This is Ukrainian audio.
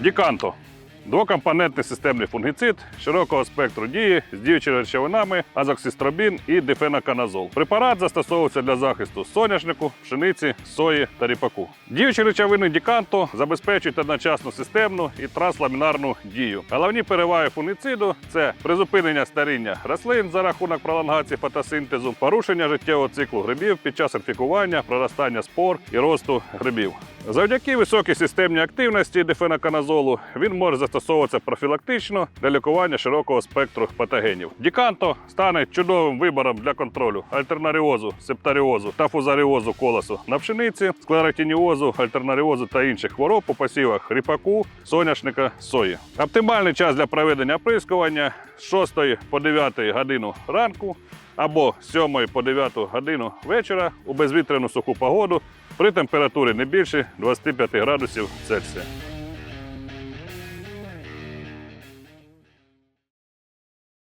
Діканто. Двокомпонентний системний фунгіцид широкого спектру дії з діючими речовинами азоксістробін і дифеноканазол. Препарат застосовується для захисту соняшнику, пшениці, сої та ріпаку. Діючі речовини Діканто забезпечують одночасно системну і трансламінарну дію. Головні переваги фунгіциду це призупинення старіння рослин за рахунок пролонгації фотосинтезу, порушення життєвого циклу грибів під час інфікування, проростання спор і росту грибів. Завдяки високій системній активності дифеноканазолу він може застосовуватися профілактично для лікування широкого спектру патогенів. Діканто стане чудовим вибором для контролю альтернаріозу, септаріозу та фузаріозу колосу на пшениці, склеротиніозу, альтернаріозу та інших хвороб у посівах ріпаку, соняшника, сої. Оптимальний час для проведення оприскування з 6 по 9 годину ранку або з 7 по 9 годину вечора у безвітряну суху погоду при температурі не більше 25 градусів Цельсія.